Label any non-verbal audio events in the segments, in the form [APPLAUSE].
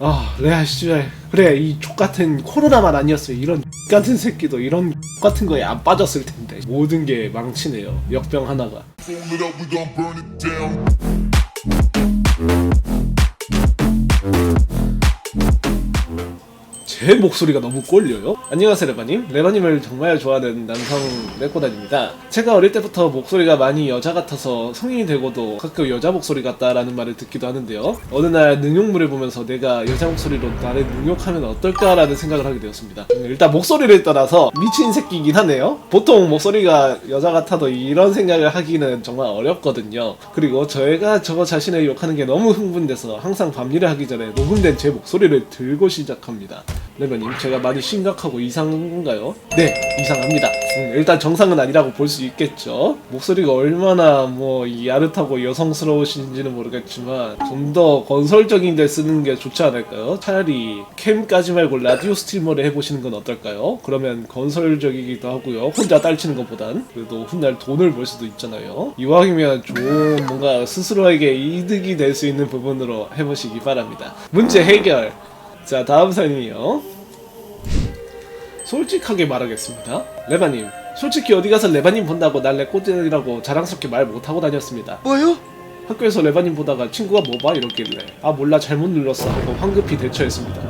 아 레아 씨발. 그래 이 족같은 코로나만 아니었어요. 이런 [LAUGHS] 같은 새끼도 이런 [LAUGHS] 같은 거에 안 빠졌을 텐데. 모든 게 망치네요. 역병 하나가 제 목소리가 너무 꼴려요? 안녕하세요 레바님. 레바님을 정말 좋아하는 남성 레코단입니다. 제가 어릴 때부터 목소리가 많이 여자 같아서 성인이 되고도 가끔 여자 목소리 같다라는 말을 듣기도 하는데요. 어느 날 능욕물을 보면서 내가 여자 목소리로 나를 능욕하면 어떨까라는 생각을 하게 되었습니다. 음, 일단 목소리를 떠나서 미친 새끼이긴 하네요. 보통 목소리가 여자 같아도 이런 생각을 하기는 정말 어렵거든요. 그리고 저희가 저거 자신을 욕하는 게 너무 흥분돼서 항상 밤일을 하기 전에 녹음된 제 목소리를 들고 시작합니다 레버님 제가 많이 심각하고 이상한가요? 네 이상합니다 음, 일단 정상은 아니라고 볼 수 있겠죠 목소리가 얼마나 뭐 야릇하고 여성스러우신지는 모르겠지만 좀 더 건설적인 데 쓰는 게 좋지 않을까요? 차라리 캠까지 말고 라디오 스트리머를 해보시는 건 어떨까요? 그러면 건설적이기도 하고요 혼자 딸치는 것보단 그래도 훗날 돈을 벌 수도 있잖아요 이왕이면 좀 뭔가 스스로에게 이득이 될 수 있는 부분으로 해보시기 바랍니다 문제 해결 자 다음 사연이요. 솔직하게 말하겠습니다. 레바님 솔직히 어디 가서 레바님 본다고 날 레꼬드라고 자랑스럽게 말 못하고 다녔습니다. 뭐요? 학교에서 레바님 보다가 친구가 뭐 봐? 이렇길래 아 몰라 잘못 눌렀어 하고 황급히 대처했습니다.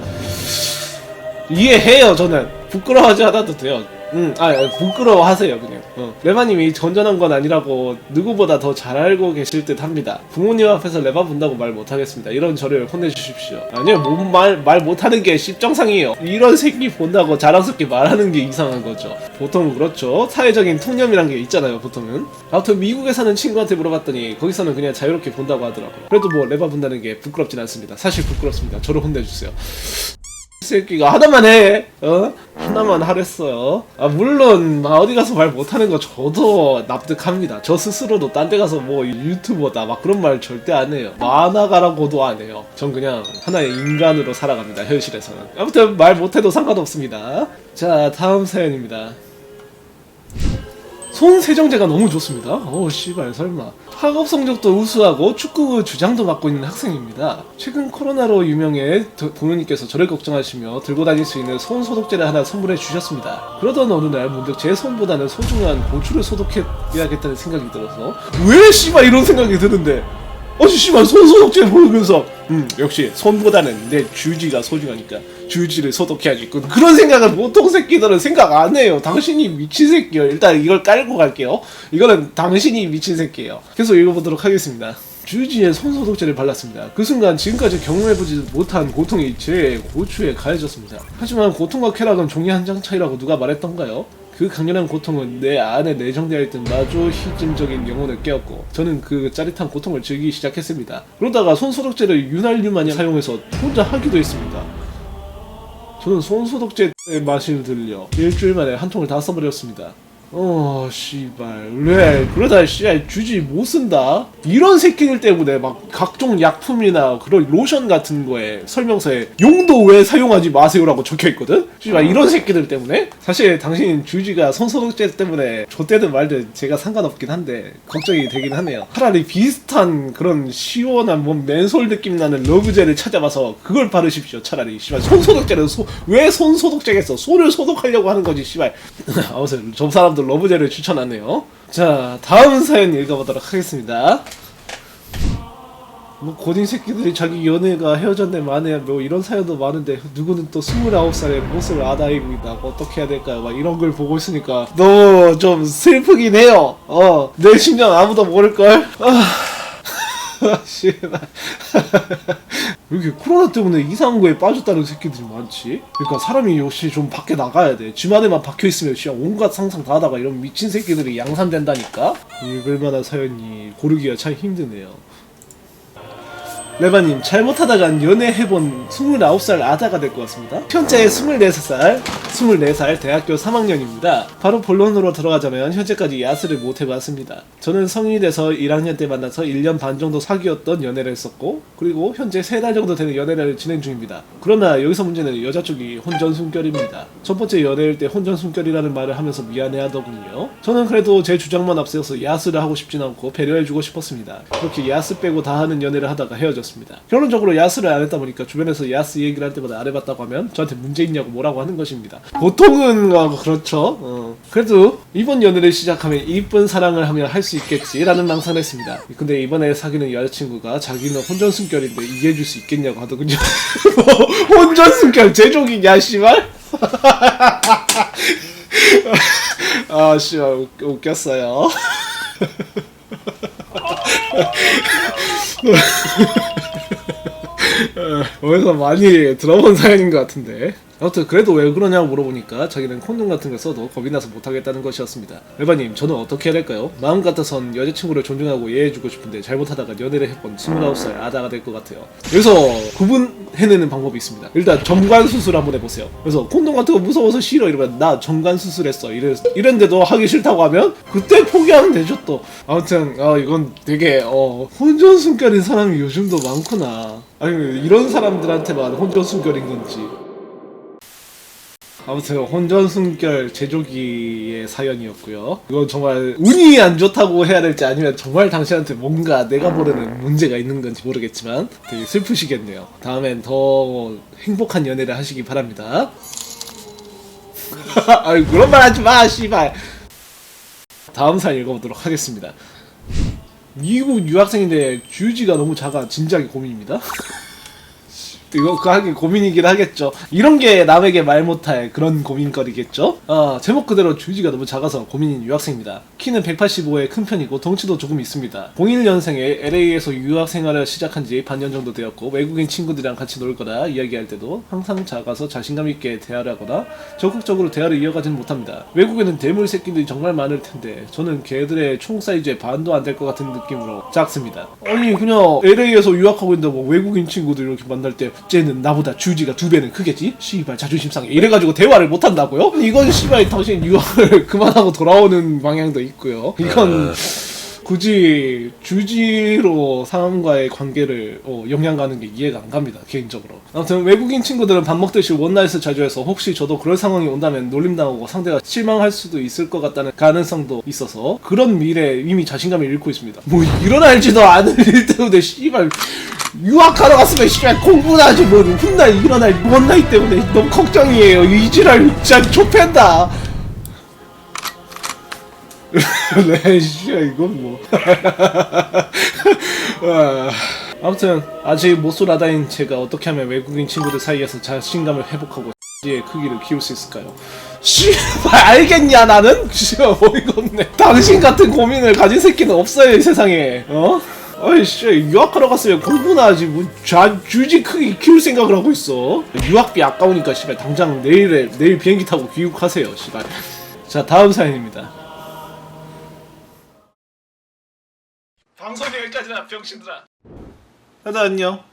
이해해요 저는. 부끄러워하지 않아도 돼요 응아 부끄러워하세요 그냥. 어. 레바님이 전전한 건 아니라고 누구보다 더 잘 알고 계실 듯 합니다. 부모님 앞에서 레바 본다고 말 못하겠습니다. 이런 저를 혼내주십시오. 아니요 뭐말말 못하는 게 십정상이에요. 이런 새끼 본다고 자랑스럽게 말하는 게 이상한 거죠. 보통 그렇죠. 사회적인 통념이란 게 있잖아요 보통은. 아무튼 미국에 사는 친구한테 물어봤더니 거기서는 그냥 자유롭게 본다고 하더라고요. 그래도 뭐 레바 본다는 게 부끄럽진 않습니다. 사실 부끄럽습니다. 저를 혼내주세요. 이 새끼가 하나만 해, 어? 하나만 하랬어요. 아 물론 막 어디 가서 말 못하는 거 저도 납득합니다. 저 스스로도 딴 데 가서 뭐 유튜버다 막 그런 말 절대 안 해요. 만화가라고도 안 해요. 전 그냥 하나의 인간으로 살아갑니다. 현실에서는. 아무튼 말 못해도 상관없습니다. 자 다음 사연입니다. 손 세정제가 너무 좋습니다. 어, 씨발, 설마. 학업 성적도 우수하고 축구 주장도 맡고 있는 학생입니다. 최근 코로나로 유명해 도- 부모님께서 저를 걱정하시며 들고 다닐 수 있는 손 소독제를 하나 선물해 주셨습니다. 그러던 어느 날 문득 제 손보다는 소중한 고추를 소독해야겠다는 생각이 들어서 왜 씨발 이런 생각이 드는데 어 씨발 손 소독제 모르면서. 음 역시 손보다는 내 주지가 소중하니까 주지를 소독해야지 그- 그런 생각을 보통 새끼들은 생각 안 해요. 당신이 미친 새끼예요. 일단 이걸 깔고 갈게요. 이거는 당신이 미친 새끼예요. 계속 읽어보도록 하겠습니다. 주지에 손소독제를 발랐습니다. 그 순간 지금까지 경험해보지 못한 고통이 제 고추에 가해졌습니다. 하지만 고통과 쾌락은 종이 한 장 차이라고 누가 말했던가요? 그 강렬한 고통은 내 안에 내정되어 있던 마조히즘적인 영혼을 깨웠고 저는 그 짜릿한 고통을 즐기기 시작했습니다. 그러다가 손소독제를 유날유마냥 사용해서 혼자 하기도 했습니다. 저는 손소독제의 맛을 들려 일주일 만에 한 통을 다 써버렸습니다. 어, 씨발. 왜? 그러다, 씨발, 주지 못 쓴다? 이런 새끼들 때문에 막 각종 약품이나 그런 로션 같은 거에 설명서에 용도 왜 사용하지 마세요라고 적혀 있거든? 씨발, 이런 새끼들 때문에? 사실 당신 주지가 손소독제 때문에 좆되든 말든 제가 상관없긴 한데, 걱정이 되긴 하네요. 차라리 비슷한 그런 시원한 뭐 맨솔 느낌 나는 러브젤을 찾아봐서 그걸 바르십시오. 차라리. 씨발, 손소독제는 소, 왜 손소독제겠어? 손을 소독하려고 하는 거지, 씨발. [LAUGHS] 아무튼, 저 사람들 러브젤을 추천하네요. 자, 다음 사연 읽어보도록 하겠습니다. 뭐 고딩 새끼들이 자기 연애가 헤어졌네 만에 뭐 이런 사연도 많은데 누구는 또 29살에 못을 아다이고 있다고 어떻게 해야 될까요? 막 이런 걸 보고 있으니까 너무 좀 슬프긴 해요. 어, 내 심정 아무도 모를걸? 아. [LAUGHS] 왜 [LAUGHS] 이렇게 코로나 때문에 이상한 거에 빠졌다는 새끼들이 많지? 그러니까 사람이 역시 좀 밖에 나가야 돼. 집 안에만 박혀 있으면 진짜 온갖 상상 다 하다가 이런 미친 새끼들이 양산된다니까? 읽을 만한 사연이 고르기가 참 힘드네요. 레바님 잘못하다간 연애해본 29살 아다가 될 것 같습니다. 현재 24살 24살 대학교 3학년입니다. 바로 본론으로 들어가자면 현재까지 야스를 못 해봤습니다. 저는 성인이 돼서 1학년 때 만나서 1년 반 정도 사귀었던 연애를 했었고 그리고 현재 3달 정도 되는 연애를 진행 중입니다. 그러나 여기서 문제는 여자 쪽이 혼전순결입니다. 첫 번째 연애일 때 혼전순결이라는 말을 하면서 미안해하더군요. 저는 그래도 제 주장만 앞세워서 야스를 하고 싶진 않고 배려해주고 싶었습니다. 그렇게 야스 빼고 다 하는 연애를 하다가 헤어졌습니다 사연이었습니다. 결론적으로 야스를 안 했다 보니까 주변에서 야스 얘기를 할 때마다 안 해봤다고 하면 저한테 문제 있냐고 뭐라고 하는 것입니다. 보통은 어, 그렇죠. 어. 그래도 이번 연애를 시작하면 이쁜 사랑을 하며 할수 있겠지라는 망상을 했습니다. 근데 이번에 사귀는 여자친구가 자기는 혼전 순결인데 이해해줄 수 있겠냐고 하더군요. [LAUGHS] 뭐, 혼전 순결 제조기냐 씨발? [LAUGHS] 아 씨발 웃- 웃겼어요. [LAUGHS] [LAUGHS] 어디서 많이 들어본 사연인 것 같은데 아무튼 그래도 왜 그러냐고 물어보니까 자기는 콘돔 같은 걸 써도 겁이 나서 못하겠다는 것이었습니다. 레바님 저는 어떻게 해야 될까요? 마음 같아선 여자친구를 존중하고 이해해주고 싶은데 잘못하다가 연애를 해본 29살 아다가 될 것 같아요. 여기서 구분해내는 방법이 있습니다. 일단 정관 수술 한번 해보세요. 그래서 콘돔 같은 거 무서워서 싫어 이러면 나 정관 수술했어. 이랬는데도 하기 싫다고 하면 그때 포기하면 되죠 또. 아무튼 어, 이건 되게 어, 혼전순결인 사람이 요즘도 많구나. 아니 이런 사람들한테만 혼전순결인 건지 아무튼 혼전 순결 제조기의 사연이었고요. 이건 정말 운이 안 좋다고 해야 될지 아니면 정말 당신한테 뭔가 내가 모르는 문제가 있는 건지 모르겠지만 되게 슬프시겠네요. 다음엔 더 행복한 연애를 하시기 바랍니다. [LAUGHS] 아이 그런 말 하지 마, 씨발. 다음 사연 읽어보도록 하겠습니다. 미국 유학생인데 주지가 너무 작아 진지하게 고민입니다. [LAUGHS] 이거 그 하긴 고민이긴 하겠죠. 이런 게 남에게 말 못할 그런 고민거리겠죠. 아 제목 그대로 주지가 너무 작아서 고민인 유학생입니다. 키는 185의 큰 편이고 덩치도 조금 있습니다. 01년생에 LA에서 유학 생활을 시작한 지 반년 정도 되었고 외국인 친구들이랑 같이 놀 거다 이야기할 때도 항상 작아서 자신감 있게 대화를 하거나 적극적으로 대화를 이어가지는 못합니다. 외국에는 대물 새끼들이 정말 많을 텐데 저는 걔들의 총 사이즈의 반도 안 될 것 같은 느낌으로 작습니다. 아니 그냥 LA에서 유학하고 있는데 뭐 외국인 친구들 이렇게 만날 때 쟤는 나보다 주지가 두 배는 크겠지? 씨발 자존심 상해 이래가지고 대화를 못 한다고요? 이건 씨발 당신 유학을 [LAUGHS] 그만하고 돌아오는 방향도 있고요. 이건 굳이 주지로 사람과의 관계를 어, 영향 가는 게 이해가 안 갑니다 개인적으로 아무튼 외국인 친구들은 밥 먹듯이 원나잇을 자주 해서 혹시 저도 그럴 상황이 온다면 놀림당하고 상대가 실망할 수도 있을 것 같다는 가능성도 있어서 그런 미래에 이미 자신감을 잃고 있습니다 뭐 일어날지도 않을 [LAUGHS] 일 때문에 씨발 유학하러 갔으면 씨발 공부나 하지 뭐 훗날 일어날 원나잇 때문에 너무 걱정이에요 이지랄 진짜 좁힌다 [LAUGHS] 네, 씨, 이건 뭐. [LAUGHS] 아, 아무튼 아직 못쏠아다닌 제가 어떻게 하면 외국인 친구들 사이에서 자신감을 회복하고 의 크기를 키울 수 있을까요? 씨발 알겠냐 나는? [LAUGHS] 씨발 어이가 없네. 당신 같은 고민을 가진 새끼는 없어요 이 세상에. 어? 어이 씨 유학하러 갔으면 공부나 하지 뭐 좌, 주지 크기 키울 생각을 하고 있어. 유학비 아까우니까 씨발 당장 내일에 내일 비행기 타고 귀국하세요 씨발. 자 다음 사연입니다. 방송이 여기까지나 병신들아. 다들 안녕.